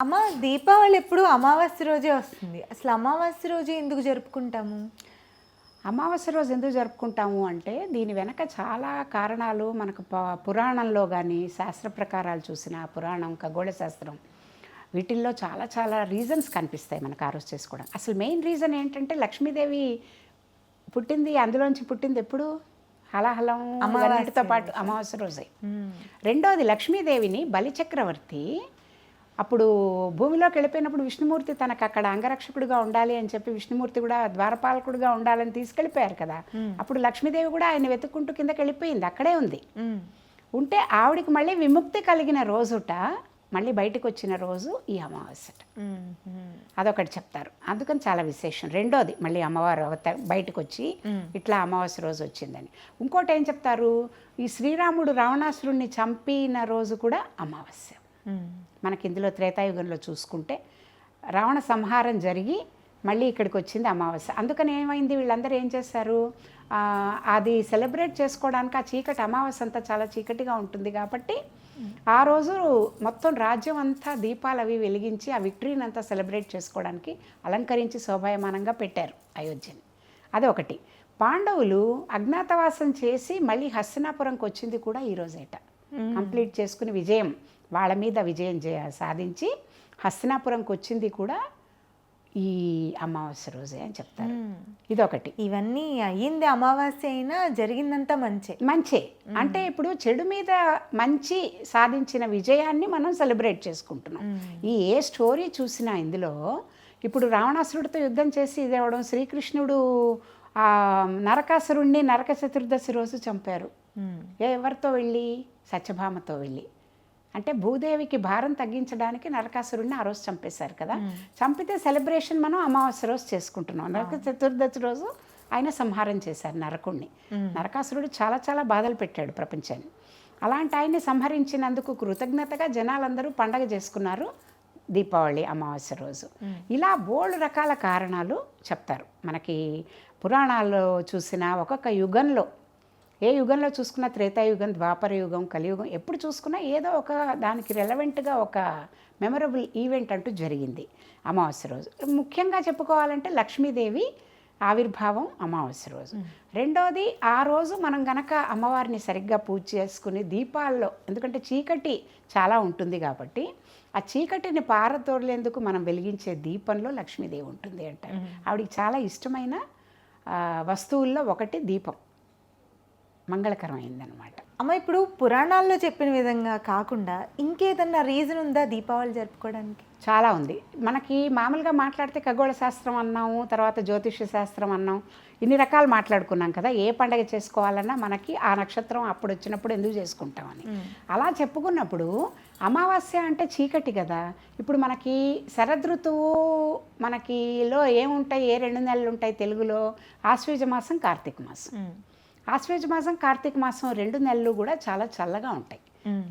అమ్మ దీపావళి ఎప్పుడు అమావాస్య రోజే వస్తుంది. అసలు అమావాస్య రోజే ఎందుకు జరుపుకుంటాము? అమావాస్య రోజు ఎందుకు జరుపుకుంటాము అంటే దీని వెనక చాలా కారణాలు మనకు పురాణంలో కానీ శాస్త్ర ప్రకారాలు చూసిన పురాణం ఖగోళ శాస్త్రం వీటిల్లో చాలా చాలా రీజన్స్ కనిపిస్తాయి మనకు ఆ రోజు చేసుకోవడం అసలు మెయిన్ రీజన్ ఏంటంటే లక్ష్మీదేవి పుట్టింది అందులోంచి పుట్టింది ఎప్పుడు? హలాహలం అన్నిటితో పాటు అమావాస్య రోజే. రెండోది లక్ష్మీదేవిని బలిచక్రవర్తి అప్పుడు భూమిలోకి వెళ్ళిపోయినప్పుడు విష్ణుమూర్తి తనకు అక్కడ అంగరక్షకుడిగా ఉండాలి అని చెప్పి విష్ణుమూర్తి కూడా ద్వారపాలకుడిగా ఉండాలని తీసుకెళ్ళిపోయారు కదా. అప్పుడు లక్ష్మీదేవి కూడా ఆయన వెతుక్కుంటూ కిందకి వెళ్ళిపోయింది. అక్కడే ఉంది. ఉంటే ఆవిడికి మళ్ళీ విముక్తి కలిగిన రోజుట మళ్ళీ బయటకు వచ్చిన రోజు ఈ. మ్మ్. అదొకటి చెప్తారు. అందుకని చాలా విశేషం. రెండోది మళ్ళీ అమ్మవారు అవత బయటకు వచ్చి ఇట్లా అమావాస్య రోజు వచ్చిందని. ఇంకోటి ఏం చెప్తారు? ఈ శ్రీరాముడు రావణాసురుణ్ణి చంపిన రోజు కూడా అమావాస్య. మనకి ఇందులో త్రేతాయుగంలో చూసుకుంటే రావణ సంహారం జరిగి మళ్ళీ ఇక్కడికి వచ్చింది అమావాస్య. అందుకని ఏమైంది? వీళ్ళందరూ ఏం చేస్తారు అది సెలబ్రేట్ చేసుకోవడానికి ఆ చీకటి అమావాస్య అంతా చాలా చీకటిగా ఉంటుంది కాబట్టి ఆ రోజు మొత్తం రాజ్యం అంతా దీపాలు అవి వెలిగించి ఆ విక్టరీని అంతా సెలబ్రేట్ చేసుకోవడానికి అలంకరించి శోభాయమానంగా పెట్టారు అయోధ్యని. అదొకటి పాండవులు అజ్ఞాతవాసం చేసి మళ్ళీ హస్తినాపురంకి వచ్చింది కూడా ఈ రోజేట. కంప్లీట్ చేసుకుని విజయం. వాళ్ళ మీద విజయం చే సాధించి హస్తినాపురంకి వచ్చింది కూడా ఈ అమావాస్య రోజే అని చెప్తారు. ఇదొకటి. ఇవన్నీ అయ్యింది అమావాస్య అయినా జరిగిందంతా మంచే. మంచే. అంటే ఇప్పుడు చెడు మీద మంచి సాధించిన విజయాన్ని మనం సెలబ్రేట్ చేసుకుంటున్నాం. ఈ ఏ స్టోరీ చూసినా ఇందులో ఇప్పుడు రావణాసురుడితో యుద్ధం చేసి ఇది అవ్వడం శ్రీకృష్ణుడు ఆ నరకాసురుణ్ణి నరక చతుర్దశి రోజు చంపారు. ఎవరితో వెళ్ళి? సత్యభామతో వెళ్ళి. అంటే భూదేవికి భారం తగ్గించడానికి నరకాసురుడిని ఆ రోజు చంపేశారు కదా. చంపితే సెలబ్రేషన్ మనం అమావాస్య రోజు చేసుకుంటున్నాం. నరక చతుర్దశి రోజు ఆయన సంహారం చేశారు నరకుణ్ణి. నరకాసురుడు చాలా చాలా బాధలు పెట్టాడు ప్రపంచాన్ని. అలాంటి ఆయన్ని సంహరించినందుకు కృతజ్ఞతగా జనాలందరూ పండగ చేసుకున్నారు దీపావళి అమావాస్య రోజు. ఇలా బోల్డ్ రకాల కారణాలు చెప్తారు. మనకి పురాణాల్లో చూసిన ఒక్కొక్క యుగంలో ఏ యుగంలో చూసుకున్నా త్రేతాయుగం ద్వాపర యుగం కలియుగం ఎప్పుడు చూసుకున్నా ఏదో ఒక దానికి రెలవెంట్గా ఒక మెమరబుల్ ఈవెంట్ అంటూ జరిగింది అమావాస్య రోజు. ముఖ్యంగా చెప్పుకోవాలంటే లక్ష్మీదేవి ఆవిర్భావం అమావాస్య రోజు. రెండోది ఆ రోజు మనం గనక అమ్మవారిని సరిగ్గా పూజ చేసుకుని దీపాల్లో ఎందుకంటే చీకటి చాలా ఉంటుంది కాబట్టి ఆ చీకటిని పారతోడలేందుకు మనం వెలిగించే దీపంలో లక్ష్మీదేవి ఉంటుంది అంటారు ఆవిడికి చాలా ఇష్టమైన వస్తువుల్లో ఒకటి దీపం. మంగళకరమైందనమాట అమ్మ ఇప్పుడు పురాణాల్లో చెప్పిన విధంగా కాకుండా ఇంకేదన్నా రీజన్ ఉందా దీపావళి జరుపుకోవడానికి? చాలా ఉంది. మనకి మామూలుగా మాట్లాడితే ఖగోళ శాస్త్రం అన్నాము తర్వాత జ్యోతిష శాస్త్రం అన్నాం ఇన్ని రకాలు మాట్లాడుకున్నాం కదా ఏ పండగ చేసుకోవాలన్నా మనకి ఆ నక్షత్రం అప్పుడు వచ్చినప్పుడు ఎందుకు చేసుకుంటామని. అలా చెప్పుకున్నప్పుడు అమావాస్య అంటే చీకటి కదా ఇప్పుడు మనకి శరదృతువు మనకిలో ఏముంటాయి ఏ రెండు నెలలు ఉంటాయి తెలుగులో? ఆశ్వీజ మాసం కార్తీక మాసం. ఆశ్వేజ మాసం కార్తీక మాసం రెండు నెలలు కూడా చాలా చల్లగా ఉంటాయి.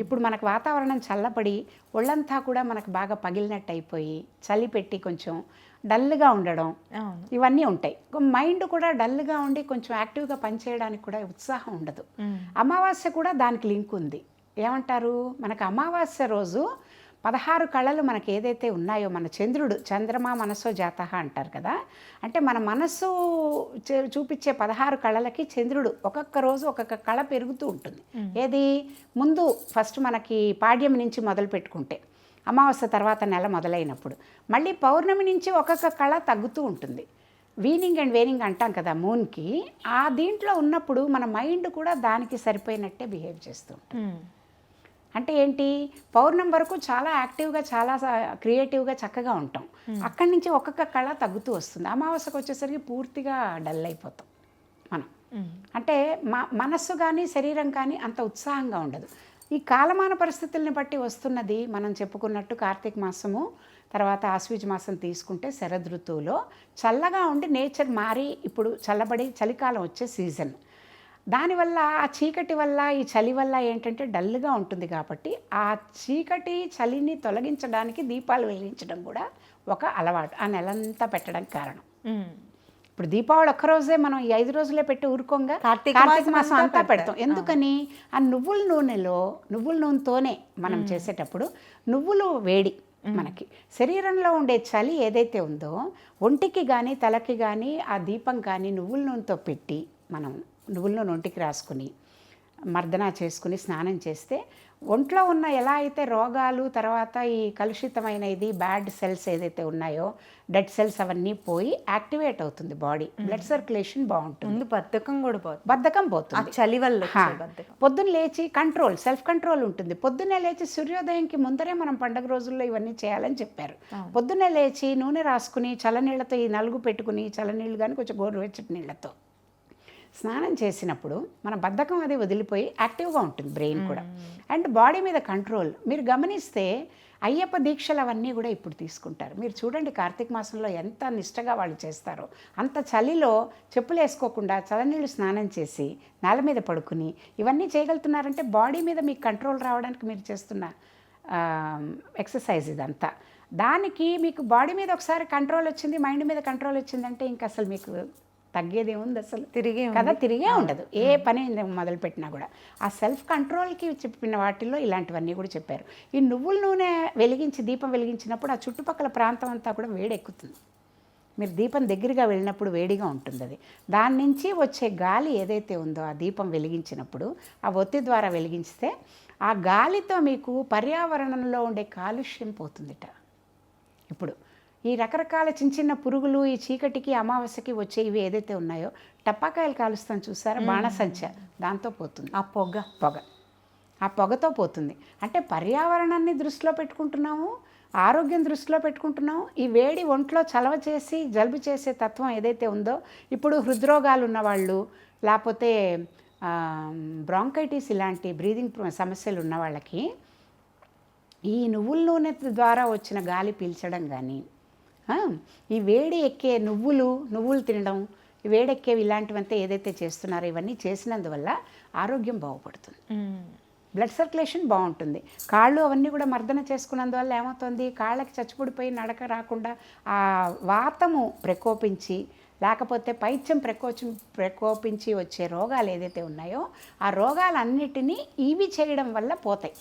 ఇప్పుడు మనకు వాతావరణం చల్లబడి ఒళ్ళంతా కూడా మనకు బాగా పగిలినట్టు అయిపోయి చలి పెట్టి కొంచెం డల్గా ఉండడం ఇవన్నీ ఉంటాయి. మైండ్ కూడా డల్గా ఉండి కొంచెం యాక్టివ్గా పనిచేయడానికి కూడా ఉత్సాహం ఉండదు. అమావాస్య కూడా దానికి లింక్ ఉంది. ఏమంటారు? మనకు అమావాస్య రోజు పదహారు కళలు మనకి ఏదైతే ఉన్నాయో మన చంద్రుడు చంద్రమా మనస్సో జాతః అంటారు కదా అంటే మన మనస్సు చూపించే పదహారు కళలకి చంద్రుడు ఒక్కొక్క రోజు ఒక్కొక్క కళ పెరుగుతూ ఉంటుంది. ఏది? ముందు ఫస్ట్ మనకి పాడ్యం నుంచి మొదలు పెట్టుకుంటే అమావాస్య తర్వాత నెల మొదలైనప్పుడు మళ్ళీ పౌర్ణమి నుంచి ఒక్కొక్క కళ తగ్గుతూ ఉంటుంది. వీనింగ్ అండ్ వేనింగ్ అంటాం కదా మూన్కి ఆ దీంట్లో ఉన్నప్పుడు మన మైండ్ కూడా దానికి సరిపోయినట్టే బిహేవ్ చేస్తూ ఉంటుంది. అంటే ఏంటి? పౌర్ణం వరకు చాలా యాక్టివ్గా చాలా క్రియేటివ్గా చక్కగా ఉంటాం. అక్కడి నుంచి ఒక్కొక్క కళ తగ్గుతూ వస్తుంది. అమావాస్యకు వచ్చేసరికి పూర్తిగా డల్ అయిపోతాం మనం. అంటే మా మనస్సు కానీ శరీరం కానీ అంత ఉత్సాహంగా ఉండదు. ఈ కాలమాన పరిస్థితుల్ని బట్టి వస్తున్నది మనం చెప్పుకున్నట్టు కార్తీక మాసము తర్వాత ఆశ్వీజ మాసం తీసుకుంటే శరదృతువులో చల్లగా ఉండి నేచర్ మారి ఇప్పుడు చల్లబడి చలికాలం వచ్చే సీజన్. దానివల్ల ఆ చీకటి వల్ల ఈ చలి వల్ల ఏంటంటే డల్గా ఉంటుంది కాబట్టి ఆ చీకటి చలిని తొలగించడానికి దీపాలు వెలిగించడం కూడా ఒక అలవాటు ఆ నెలంతా పెట్టడానికి కారణం. ఇప్పుడు దీపావళి ఒక్కరోజే మనం ఈ ఐదు రోజులే పెట్టి ఊరుకోంగా? కార్తీక మాసం అంతా. పెడతాం. ఎందుకని? ఆ నువ్వుల నూనెలో నువ్వుల నూనెతోనే మనం చేసేటప్పుడు నువ్వులు వేడి మనకి. శరీరంలో ఉండే చలి ఏదైతే ఉందో ఒంటికి కానీ తలకి కానీ ఆ దీపం కానీ నువ్వుల నూనెతో పెట్టి మనం నువ్వుల నూనె ఒంటికి రాసుకుని మర్దన చేసుకుని స్నానం చేస్తే ఒంట్లో ఉన్న ఎలా అయితే రోగాలు తర్వాత ఈ కలుషితమైన ఇది బ్యాడ్ సెల్స్ ఏదైతే ఉన్నాయో డెడ్ సెల్స్ అవన్నీ పోయి యాక్టివేట్ అవుతుంది బాడీ. బ్లడ్ సర్క్యులేషన్ బాగుంటుంది. ముందు బద్ధకం కూడా పోతుంది. బద్ధకం పోతుంది. చలి వల్ల పొద్దున్న లేచి కంట్రోల్ సెల్ఫ్ కంట్రోల్ ఉంటుంది. పొద్దున్నే లేచి సూర్యోదయంకి ముందరే మనం పండగ రోజుల్లో ఇవన్నీ చేయాలని చెప్పారు. పొద్దున్నే లేచి నూనె రాసుకుని చల్లనీళ్ళతో ఈ నలుగు పెట్టుకుని చల్లనీళ్ళు కానీ కొంచెం గోరువెచ్చటి నీళ్ళతో. స్నానం చేసినప్పుడు మన బద్ధకం అది వదిలిపోయి యాక్టివ్గా ఉంటుంది బ్రెయిన్ కూడా. అండ్ బాడీ మీద కంట్రోల్. మీరు గమనిస్తే అయ్యప్ప దీక్షలు అవన్నీ కూడా ఇప్పుడు తీసుకుంటారు. మీరు చూడండి కార్తీక మాసంలో ఎంత నిష్టగా వాళ్ళు చేస్తారో. అంత చలిలో చెప్పులు వేసుకోకుండా చల్లనీళ్ళు స్నానం చేసి నేల మీద పడుకుని ఇవన్నీ చేయగలుగుతున్నారంటే బాడీ మీద మీకు కంట్రోల్ రావడానికి మీరు చేస్తున్న ఎక్సర్సైజ్ ఇదంతా. దానికి మీకు బాడీ మీద ఒకసారి కంట్రోల్ వచ్చింది మైండ్ మీద కంట్రోల్ వచ్చిందంటే ఇంకా అసలు మీకు తగ్గేది ఉంది అసలు? తిరిగి కదా తిరిగే ఉండదు. ఏ పని మొదలుపెట్టినా కూడా. ఆ సెల్ఫ్ కంట్రోల్కి చెప్పిన వాటిల్లో ఇలాంటివన్నీ కూడా చెప్పారు. ఈ నువ్వుల నూనె వెలిగించి దీపం వెలిగించినప్పుడు ఆ చుట్టుపక్కల ప్రాంతం అంతా కూడా వేడెక్కుతుంది. మీరు దీపం దగ్గరగా వెళ్ళినప్పుడు వేడిగా ఉంటుంది అది. దాని నుంచి వచ్చే గాలి ఏదైతే ఉందో ఆ దీపం వెలిగించినప్పుడు ఆ ఒత్తి ద్వారా వెలిగించితే ఆ గాలితో మీకు పర్యావరణంలో ఉండే కాలుష్యం పోతుందిట. ఇప్పుడు ఈ రకరకాల చిన్న చిన్న పురుగులు ఈ చీకటికి అమావాస్యకి వచ్చే ఇవి ఏదైతే ఉన్నాయో టపాకాయలు కాలుస్తాం చూసారా? బాణసంచ. దాంతో పోతుంది. ఆ పొగ. పొగ. ఆ పొగతో పోతుంది. అంటే పర్యావరణాన్ని దృష్టిలో పెట్టుకుంటున్నాము ఆరోగ్యం దృష్టిలో పెట్టుకుంటున్నాం ఈ వేడి ఒంట్లో చలవ చేసి జలుబు చేసే తత్వం ఏదైతే ఉందో ఇప్పుడు హృద్రోగాలు ఉన్నవాళ్ళు లేకపోతే బ్రాంకైటిస్ ఇలాంటి బ్రీదింగ్ సమస్యలు ఉన్న వాళ్ళకి ఈ నువ్వుల నూనె ద్వారా వచ్చిన గాలి పీల్చడం కానీ ఈ వేడి ఎక్కే నువ్వులు నువ్వులు తినడం ఈ వేడెక్కేవి ఇలాంటివంతా ఏదైతే చేస్తున్నారో ఇవన్నీ చేసినందువల్ల ఆరోగ్యం బాగుపడుతుంది. బ్లడ్ సర్క్యులేషన్ బాగుంటుంది. కాళ్ళు అవన్నీ కూడా మర్దన చేసుకున్నందువల్ల ఏమవుతుంది? కాళ్ళకి చచ్చిపడిపోయి నడక రాకుండా ఆ వాతము ప్రకోపించి లేకపోతే పైత్యం ప్రకోచం ప్రకోపించి వచ్చే రోగాలు ఏదైతే ఉన్నాయో ఆ రోగాలన్నిటినీ ఇవి చేయడం వల్ల పోతాయి.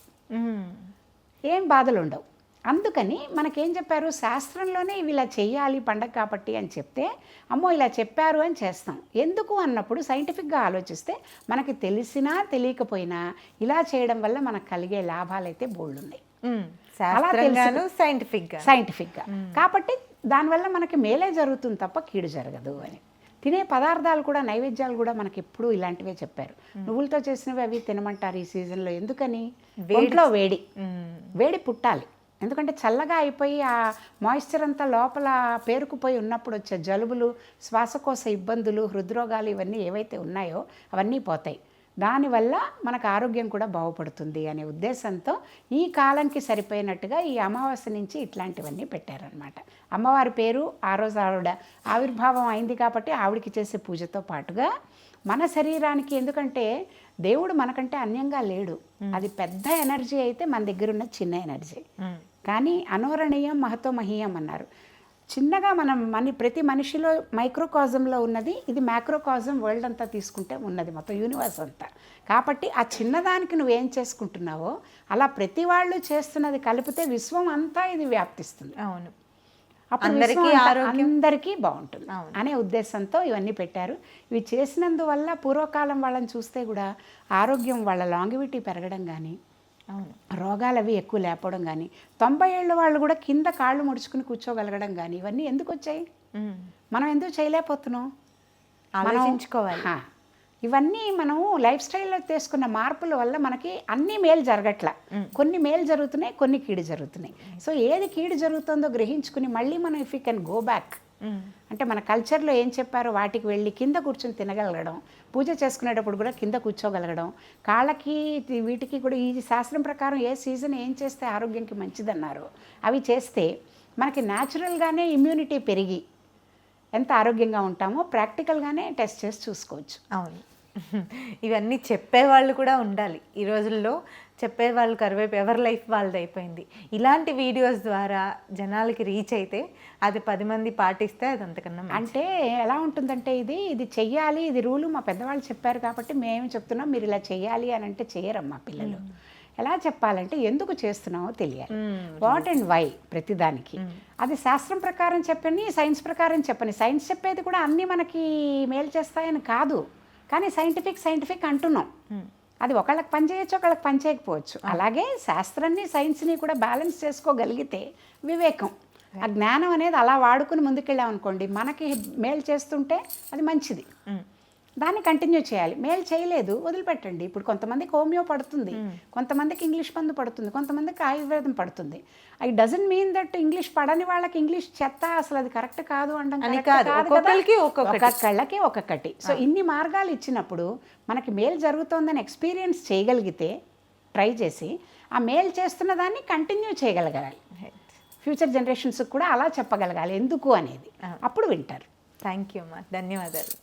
ఏం బాధలు ఉండవు అందుకని మనకేం చెప్పారు? శాస్త్రంలోనే ఇవి ఇలా చెయ్యాలి పండగ కాబట్టి అని చెప్తే అమ్మో ఇలా చెప్పారు అని చేస్తాం. ఎందుకు అన్నప్పుడు సైంటిఫిక్గా ఆలోచిస్తే మనకి తెలిసినా తెలియకపోయినా ఇలా చేయడం వల్ల మనకు కలిగే లాభాలు అయితే బోల్డ్ ఉన్నాయి. అలా శాస్త్రంగాను సైంటిఫిక్గా సైంటిఫిక్గా. కాబట్టి దానివల్ల మనకి మేలే జరుగుతుంది తప్ప కీడు జరగదు అని. తినే పదార్థాలు కూడా నైవేద్యాలు కూడా మనకి ఎప్పుడూ ఇలాంటివే చెప్పారు. నువ్వులతో చేసినవి అవి తినమంటారు ఈ సీజన్లో ఎందుకని? ఒంట్లో వేడి. వేడి పుట్టాలి. ఎందుకంటే చల్లగా అయిపోయి ఆ మాయిశ్చర్ అంతా లోపల పేరుకుపోయి ఉన్నప్పుడు వచ్చే జలుబులు శ్వాసకోశ ఇబ్బందులు హృద్రోగాలు ఇవన్నీ ఏవైతే ఉన్నాయో అవన్నీ పోతాయి. దానివల్ల మనకు ఆరోగ్యం కూడా బాగుపడుతుంది అనే ఉద్దేశంతో ఈ కాలానికి సరిపోయినట్టుగా ఈ అమావాస్య నుంచి ఇట్లాంటివన్నీ పెట్టారనమాట అమ్మవారి పేరు ఆ రోజు ఆవిడ ఆవిర్భావం అయింది కాబట్టి ఆవిడకి చేసే పూజతో పాటుగా మన శరీరానికి ఎందుకంటే దేవుడు మనకంటే అన్యంగా లేడు. అది పెద్ద ఎనర్జీ అయితే మన దగ్గర ఉన్న చిన్న ఎనర్జీ. కానీ అనోరణీయం మహతో మహీయం అన్నారు. చిన్నగా మనం మన ప్రతి మనిషిలో మైక్రోకాజంలో ఉన్నది ఇది మ్యాక్రోకాజం వరల్డ్ అంతా తీసుకుంటే ఉన్నది మొత్తం యూనివర్స్ అంతా. కాబట్టి ఆ చిన్నదానికి నువ్వేం చేసుకుంటున్నావో అలా ప్రతి వాళ్ళు చేస్తున్నది కలిపితే విశ్వం అంతా ఇది వ్యాప్తిస్తుంది. అవును. అప్పుడు అందరికీ అందరికీ బాగుంటుంది. అనే ఉద్దేశంతో ఇవన్నీ పెట్టారు. ఇవి చేసినందువల్ల పూర్వకాలం వాళ్ళని చూస్తే కూడా ఆరోగ్యం వాళ్ళ లాంగివిటీ పెరగడం కానీ రోగాలు అవి ఎక్కువ లేకపోవడం కానీ తొంభై ఏళ్ళ వాళ్ళు కూడా కింద కాళ్ళు ముడుచుకుని కూర్చోగలగడం కానీ ఇవన్నీ ఎందుకు వచ్చాయి. మనం ఎందుకు చేయలేకపోతున్నాం ఆలోచించుకోవాలి. ఇవన్నీ మనం లైఫ్ స్టైల్లో తీసుకున్న మార్పుల వల్ల మనకి అన్ని మేలు జరగట్ల. కొన్ని మేలు జరుగుతున్నాయి కొన్ని కీడు జరుగుతున్నాయి. సో ఏది కీడు జరుగుతుందో గ్రహించుకుని మళ్ళీ మనం if you can go back. అంటే మన కల్చర్లో ఏం చెప్పారో? వాటికి వెళ్ళి కింద కూర్చొని తినగలగడం పూజ చేసుకునేటప్పుడు కూడా కింద కూర్చోగలగడం కాళ్ళకి వీటికి కూడా ఈ శాస్త్రం ప్రకారం ఏ సీజన్ ఏం చేస్తే ఆరోగ్యానికి మంచిదన్నారో. అవి చేస్తే మనకి న్యాచురల్గానే ఇమ్యూనిటీ పెరిగి ఎంత ఆరోగ్యంగా ఉంటామో ప్రాక్టికల్గానే టెస్ట్ చేసి చూసుకోవచ్చు. అవును. ఇవన్నీ చెప్పేవాళ్ళు కూడా ఉండాలి. ఈ రోజుల్లో చెప్పేవాళ్ళు కరువైపు ఎవరి లైఫ్ వాళ్ళది అయిపోయింది. ఇలాంటి వీడియోస్ ద్వారా జనాలకి రీచ్ అయితే అది పది మంది పాటిస్తే అది అంతకన్నా. అంటే ఎలా ఉంటుందంటే ఇది ఇది చెయ్యాలి ఇది రూలు మా పెద్దవాళ్ళు చెప్పారు కాబట్టి మేము చెప్తున్నాం మీరు ఇలా చెయ్యాలి అని అంటే చెయ్యరమ్మా పిల్లలు. ఎలా చెప్పాలంటే ఎందుకు చేస్తున్నామో తెలియాలి. వాట్ అండ్ వై ప్రతిదానికి. అది శాస్త్రం ప్రకారం చెప్పని సైన్స్ ప్రకారం చెప్పని. సైన్స్ చెప్పేది కూడా అన్నీ మనకి మేలు చేస్తాయని కాదు. కానీ సైంటిఫిక్ సైంటిఫిక్ అంటున్నాం. అది ఒకళ్ళకి పని చేయొచ్చు ఒకళ్ళకి పని చేయకపోవచ్చు. అలాగే శాస్త్రాన్ని సైన్స్ని కూడా బ్యాలెన్స్ చేసుకోగలిగితే వివేకం. ఆ జ్ఞానం అనేది అలా వాడుకుని ముందుకెళ్ళాం అనుకోండి మనకి మేలు చేస్తుంటే అది మంచిది. దాన్ని కంటిన్యూ చేయాలి. మేలు చేయలేదు వదిలిపెట్టండి. ఇప్పుడు కొంతమందికి హోమియో పడుతుంది కొంతమందికి ఇంగ్లీష్ మందు పడుతుంది కొంతమందికి ఆయుర్వేదం పడుతుంది. I doesn't mean that English పడని వాళ్ళకి ఇంగ్లీష్ చెత్త అసలు అది కరెక్ట్ కాదు అనడం కాదు. ఒక్కొక్కళ్ళకి ఒక్కొక్కటి. సో ఇన్ని మార్గాలు ఇచ్చినప్పుడు మనకి మేలు జరుగుతోందని ఎక్స్పీరియన్స్ చేయగలిగితే ట్రై చేసి ఆ మేలు చేస్తున్న దాన్ని కంటిన్యూ చేయగలగాలి. ఫ్యూచర్ జనరేషన్స్కి కూడా అలా చెప్పగలగాలి. ఎందుకు అనేది. అప్పుడు వింటారు. థ్యాంక్ యూ అమ్మా. ధన్యవాదాలు.